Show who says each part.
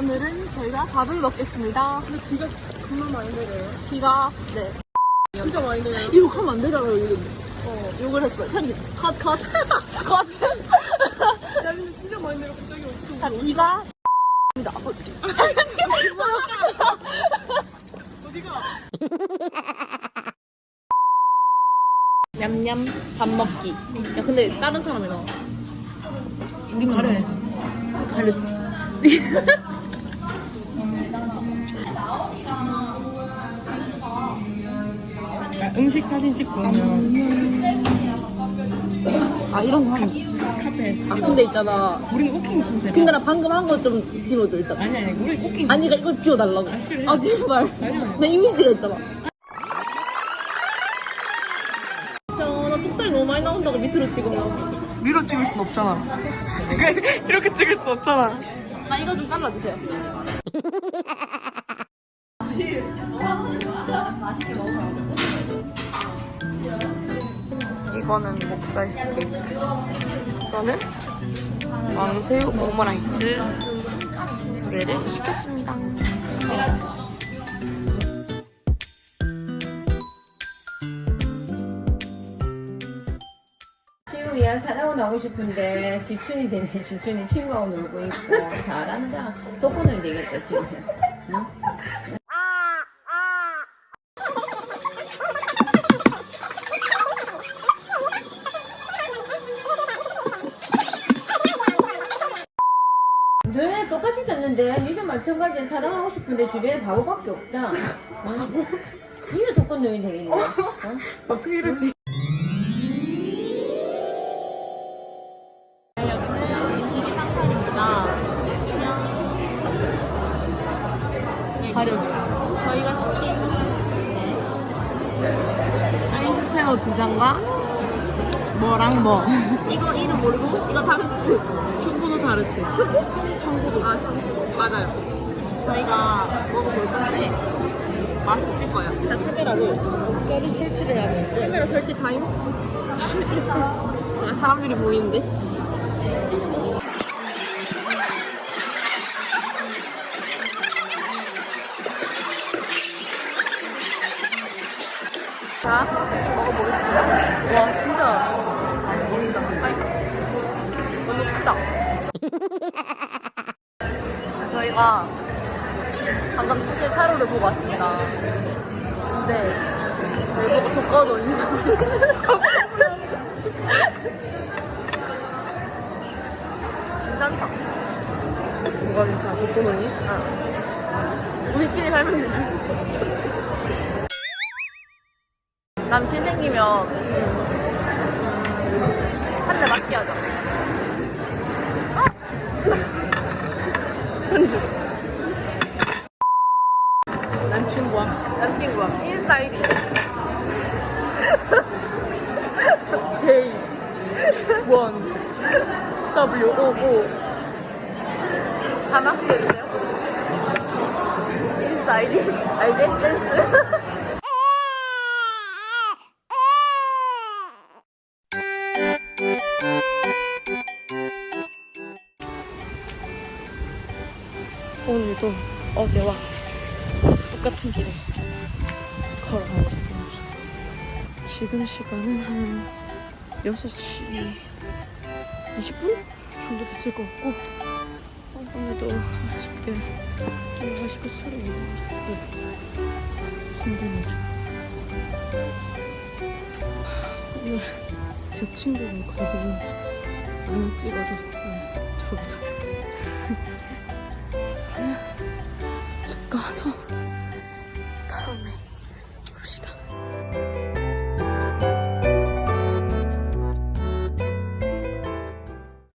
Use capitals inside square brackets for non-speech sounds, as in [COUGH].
Speaker 1: 오늘은 저희가 밥을 먹겠습니다.
Speaker 2: 근데 비가 정말 많이 내려요.
Speaker 1: 비가 네
Speaker 2: 진짜 많이 내려요.
Speaker 1: 욕하면 안 되잖아요. 이거. 어 욕을 했어요. 편집 컷 컷. [LAUGHS] 컷.
Speaker 2: 야, 근데 진짜 많이 내려. 갑자기 어떻게
Speaker 1: 자, 비가 입니다. 어, [LAUGHS]
Speaker 2: 어디가?
Speaker 1: 냠냠 밥 먹기. 야 근데 다른 사람이 나와. 우리만
Speaker 2: 가려야지.
Speaker 1: 가려지.
Speaker 2: 음식 사진 찍고 오면
Speaker 1: 아 이런 거 하면.
Speaker 2: 카페.
Speaker 1: 아 근데 있잖아.
Speaker 2: 우리는 오킹 컨셉.
Speaker 1: 근데 나 방금 한 거 좀 지워줘 일단.
Speaker 2: 아니 아니 우리 오킹.
Speaker 1: 아니 그러니까 이거 지워달라고.
Speaker 2: 아, 싫어요.
Speaker 1: 아 제발.
Speaker 2: 아니 아니.
Speaker 1: 내 이미지가 있잖아. 야, 나 톡살이 너무 많이 나온다고 밑으로 찍어.
Speaker 2: 위로 찍을 순 없잖아. [LAUGHS] 이렇게 찍을 수 없잖아.
Speaker 1: 나 이거 좀 잘라주세요.
Speaker 2: 이거는 목살 스테이크. 이거는 왕새우 오므라이스 두 개를 시켰습니다.
Speaker 3: 야 사랑은 하고 싶은데 집순이 되네 집순이 친구하고 놀고 있고 잘한다 덕분에 되겠다 지금 응? 너네 똑같이 졌는데 니도 마찬가지야 사랑하고 싶은데 주변에 바보밖에 없다 응? 니도 독건 노인 되겠네 어?
Speaker 2: 어떻게 이러지? 아이스페어 두 잔과 뭐랑 뭐.
Speaker 1: 이거 이름 모르고 이거 타르트.
Speaker 2: 초코도 다르트.
Speaker 1: 초코? 청고도. 아 청고. 맞아요. 저희가 먹어볼 건데 맛있을 거예요. 일단 카메라를
Speaker 2: 까지 설치를 해야 돼.
Speaker 1: 카메라 설치 타임스. 아, [LAUGHS] 사람들이 보이는데. 자, 먹어보겠습니다.
Speaker 2: 와 진짜 안 보인다.
Speaker 1: 너무 크다. 저희가 방금 사실 사료를 보고 왔습니다. 근데 보고 독거도 괜찮다.
Speaker 2: 뭐가 괜찮아? 독고노니?
Speaker 1: 우리끼리 살면 되지. 남친 생기면 한 대 맞게 하자.
Speaker 2: 현주. 남친과 남친과 인사이드. [LAUGHS] J 1 W O O
Speaker 1: 하나? 해주세요. 인스타 아이디, 아이디 센스. [LAUGHS]
Speaker 2: 오늘도 어제와 똑같은 길을 걸어가고 있습니다. 지금 시간은 한 6시 20분 정도 됐을 것 같고 어, 오늘도 아쉽게 좀 마시고 술을 못 마셨고 힘드네요. 오늘 제 친구가 가고 많이 찍어줬어요. 저보다. 집 가서